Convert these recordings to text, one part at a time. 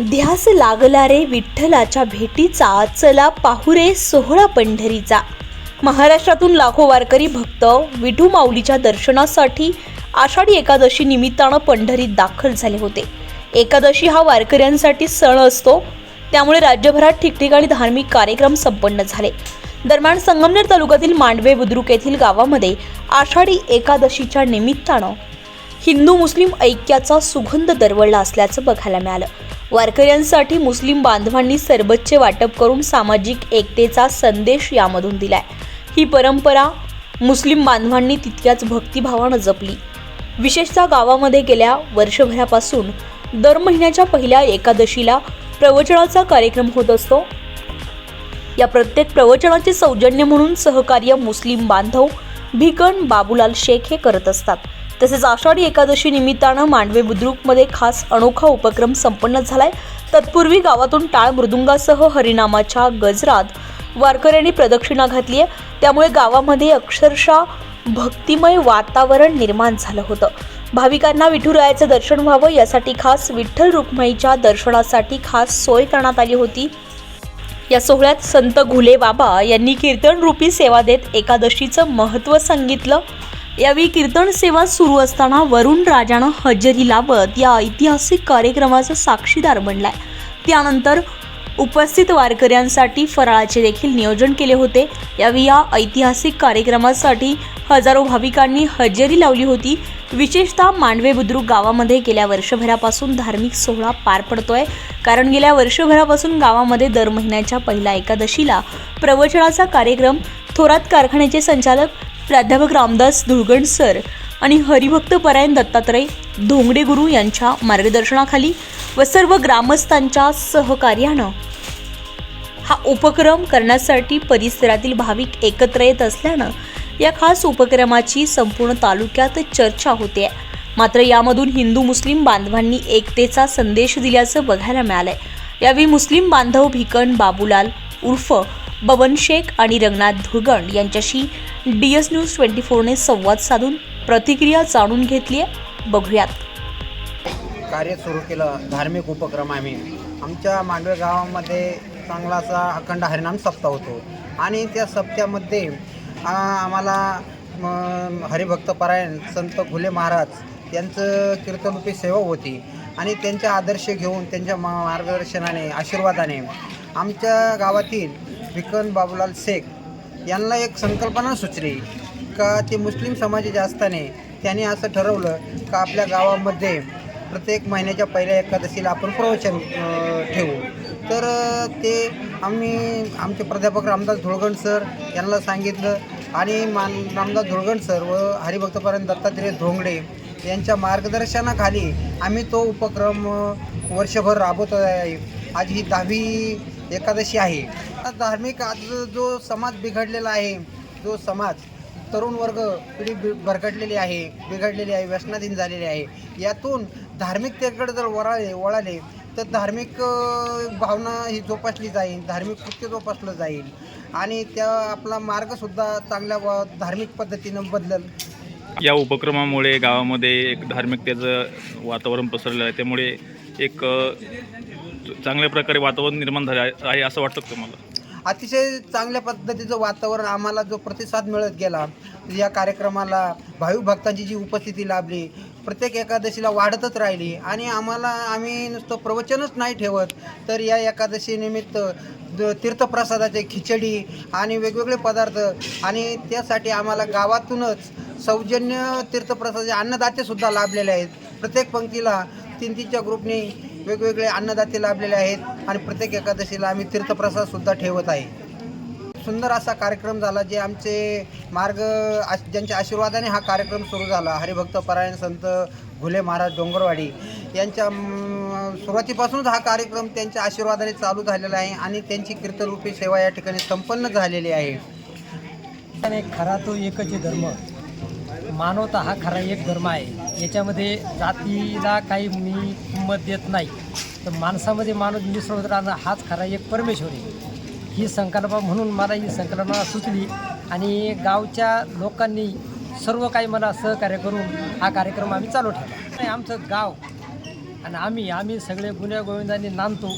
ध्यास लागला रे विठ्ठलाच्या भेटीचा चला पाहुरे सोहळा पंढरीचा. महाराष्ट्रातून लाखो वारकरी भक्त विठू माऊलीच्या दर्शनासाठी आषाढी एकादशी निमित्तानं पंढरीत दाखल झाले होते. एकादशी हा वारकऱ्यांसाठी सण असतो. त्यामुळे राज्यभरात ठिकठिकाणी धार्मिक कार्यक्रम संपन्न झाले. दरम्यान संगमनेर तालुक्यातील मांडवे बुद्रुक येथील गावामध्ये आषाढी एकादशीच्या निमित्तानं हिंदू मुस्लिम ऐक्याचा सुगंध दरवळला असल्याचं बघायला मिळालं. वारकऱ्यांसाठी मुस्लिम बांधवांनी सरबतचे वाटप करून सामाजिक एकतेचा संदेश यामधून दिलाय. ही परंपरा मुस्लिम बांधवांनी तितक्याच भक्तिभावानं जपली. विशेषतः गावामध्ये गेल्या वर्षभरापासून दर महिन्याच्या पहिल्या एकादशीला प्रवचनाचा कार्यक्रम होत असतो. या प्रत्येक प्रवचनाचे सौजन्य म्हणून सहकार्य मुस्लिम बांधव भिकण बाबूलाल शेख हे करत असतात. तसेच आषाढी एकादशी निमित्तानं मांडवे बुद्रुकमध्ये खास अनोखा उपक्रम संपन्न झालाय. तत्पूर्वी गावातून टाळ मृदुंगासह हरिनामाच्या गजरात वारकऱ्यांनी प्रदक्षिणा घातली आहे त्यामुळे गावामध्ये अक्षरशः भक्तिमय वातावरण निर्माण झालं होतं. भाविकांना विठुरायाचं दर्शन व्हावं यासाठी खास विठ्ठल रुक्माईच्या दर्शनासाठी खास सोय करण्यात आली होती. या सोहळ्यात संत घुले बाबा यांनी कीर्तन रूपी सेवा देत एकादशीचं महत्त्व सांगितलं. यावेळी कीर्तन सेवा सुरू असताना वरुण राजानं हजेरी लावत या ऐतिहासिक कार्यक्रमाचा साक्षीदार बनलाय. त्यानंतर उपस्थित वारकऱ्यांसाठी फराळाचे देखील नियोजन केले होते. यावेळी या ऐतिहासिक कार्यक्रमासाठी हजारो भाविकांनी हजेरी लावली होती. विशेषतः मांडवे बुद्रुक गावामध्ये गेल्या वर्षभरापासून धार्मिक सोहळा पार पडतोय. कारण गेल्या वर्षभरापासून गावामध्ये दर महिन्याच्या पहिल्या एकादशीला प्रवचनाचा कार्यक्रम थोरात कारखान्याचे संचालक प्राध्यापक रामदास धुळगण सर आणि हरिभक्त परायण दत्तात्रय धोंगडे गुरु यांच्या मार्गदर्शनाखाली व सर्व ग्रामस्थांच्या सहकार्यानं हा उपक्रम करण्यासाठी परिसरातील भाविक एकत्र येत असल्यानं या खास उपक्रमाची संपूर्ण तालुक्यात चर्चा होते. मात्र यामधून हिंदू मुस्लिम बांधवांनी एकतेचा संदेश दिल्याचं बघायला मिळालंय. यावेळी मुस्लिम बांधव भिकण बाबूलाल उर्फ बबन शेख आणि रंगनाथ धुळगण यांच्याशी डी एस न्यूज ट्वेंटी फोरने संवाद साधून प्रतिक्रिया जाणून घेतली आहे बघूयात. कार्य सुरू केलं. धार्मिक उपक्रम आम्ही. आमच्या मांडवे गावामध्ये चांगलाचा अखंड हरिनाम सप्ताह होतो. आणि त्या सप्त्यामध्ये आम्हाला हरिभक्त हरिभक्तपरायण संत घुले महाराज यांचं कीर्तनरूपी सेवा होती. आणि त्यांचे आदर्श घेऊन त्यांच्या मा मार्गदर्शनाने आशीर्वादाने आमच्या गावातील भिकन बाबूलाल शेख यांना एक संकल्पना सुचली का ते मुस्लिम समाजाचे असताना त्यांनी असं ठरवलं का आपल्या गावामध्ये प्रत्येक महिन्याच्या पहिल्या एकादशीला आपण प्रवचन ठेवू. तर ते आम्ही आमचे प्राध्यापक रामदास धुळगण सर यांना सांगितलं आणि मान रामदास धुळगण सर व हरिभक्तपर्यंत दत्तात्रय धोंगडे यांच्या मार्गदर्शनाखाली आम्ही तो उपक्रम वर्षभर राबवत आहे आज ही दहावी एकादशी आहे. आता धार्मिक आज जो समाज बिघडलेला आहे जो समाज तरुण वर्ग पिढी बि भरकटलेली आहे बिघडलेली आहे व्यसनाधीन झालेली आहे यातून धार्मिकतेकडे जर वळाले वळाले तर धार्मिक भावना ही जोपासली जाईल धार्मिक कृत्य जोपासलं जाईल. आणि त्या आपला मार्गसुद्धा चांगल्या व धार्मिक पद्धतीनं बदलल. या उपक्रमामुळे गावामध्ये एक धार्मिकतेचं वातावरण पसरलं आहे. त्यामुळे एक चांगल्या प्रकारे वातावरण निर्माण झालं आहे- असं वाटतं तुम्हाला? अतिशय चांगल्या पद्धतीचं वातावरण आम्हाला जो प्रतिसाद मिळत गेला या कार्यक्रमाला भाविक भक्तांची जी उपस्थिती लाभली प्रत्येक एकादशीला वाढतच राहिली आणि आम्हाला आम्ही नुसतं प्रवचनच नाही ठेवत तर या एकादशीनिमित्त द- तीर्थप्रसादाचे खिचडी आणि वेगवेगळे पदार्थ आणि त्यासाठी आम्हाला गावातूनच सौजन्य तीर्थप्रसादाचे अन्नदातेसुद्धा लाभलेले आहेत. प्रत्येक पंक्तीला तीन तीनच्या ग्रुपने वेगवेगळे अन्नदाते लाभलेले आहेत आणि प्रत्येक एकादशीला आम्ही तीर्थप्रसादसुद्धा ठेवत आहे. सुंदर असा कार्यक्रम झाला जे आमचे मार्ग आश- ज्यांच्या आशीर्वादाने हा कार्यक्रम सुरू झाला. हरिभक्त परायण संत घुले महाराज डोंगरवाडी यांच्या सुरुवातीपासूनच हा कार्यक्रम त्यांच्या आशीर्वादाने चालू झालेला आहे आणि त्यांची कीर्तनरूपी सेवा या ठिकाणी संपन्न झालेली आहे. खरा तो एकच धर्म. मानवता हा खरा एक धर्म आहे. याच्यामध्ये जातीला काही मी किंमत देत नाही. तर माणसामध्ये माणूस मिसळत राहणं हाच खरा एक परमेश्वर आहे. ही संकल्पना म्हणून मला ही संकल्पना सुचली आणि गावच्या लोकांनी सर्व काही मला सहकार्य करून हा कार्यक्रम आम्ही चालू ठेवला. आमचं गाव आणि आम्ही आम्ही सगळे गुन्ह्या गोविंदांनी नांदतो.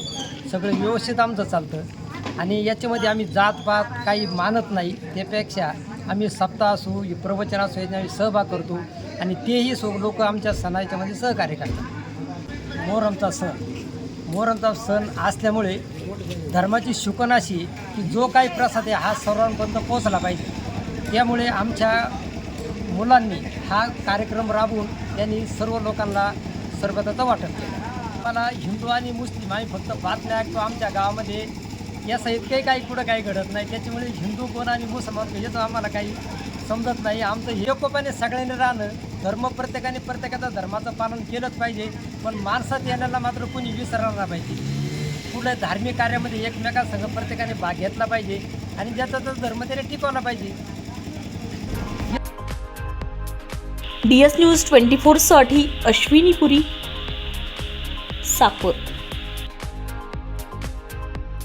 सगळं व्यवस्थित आमचं चालतं. आणि याच्यामध्ये आम्ही जातपात काही मानत नाही. त्यापेक्षा आम्ही सप्ताह असू प्रवचन असू याने आम्ही सहभाग करतो. आणि तेही सो लोक आमच्या सणाच्यामध्ये सहकार्य करतात. मोहरमचा सण. मोहरमचा सण असल्यामुळे धर्माची शुकन अशी की जो काही प्रसाद आहे हा सर्वांपर्यंत पोचला पाहिजे. त्यामुळे आमच्या मुलांनी हा कार्यक्रम राबवून त्यांनी सर्व लोकांना सरबताचं वाटप केलं. मला हिंदू आणि मुस्लिम आम्ही फक्त बातम्या ऐकतो आमच्या गावामध्ये. या इतकंही काही कुठं काही घडत नाही. त्याच्यामुळे हिंदू कोण आणि मुसलमान याचं आम्हाला काही समजत नाही. आमचं एकोपाने सगळ्यांनी राहणं धर्म प्रत्येकाने प्रत्येकाचा धर्माचं पालन केलंच पाहिजे. पण माणसात येण्याला मात्र कोणी विसरणार नाही पाहिजे. कुठल्या धार्मिक कार्यामध्ये एकमेकांसंग प्रत्येकाने भाग घेतला पाहिजे आणि ज्याचा तो धर्म त्याने टिकवला पाहिजे. डी एस न्यूज ट्वेंटी फोरसाठी अश्विनी पुरी साकोर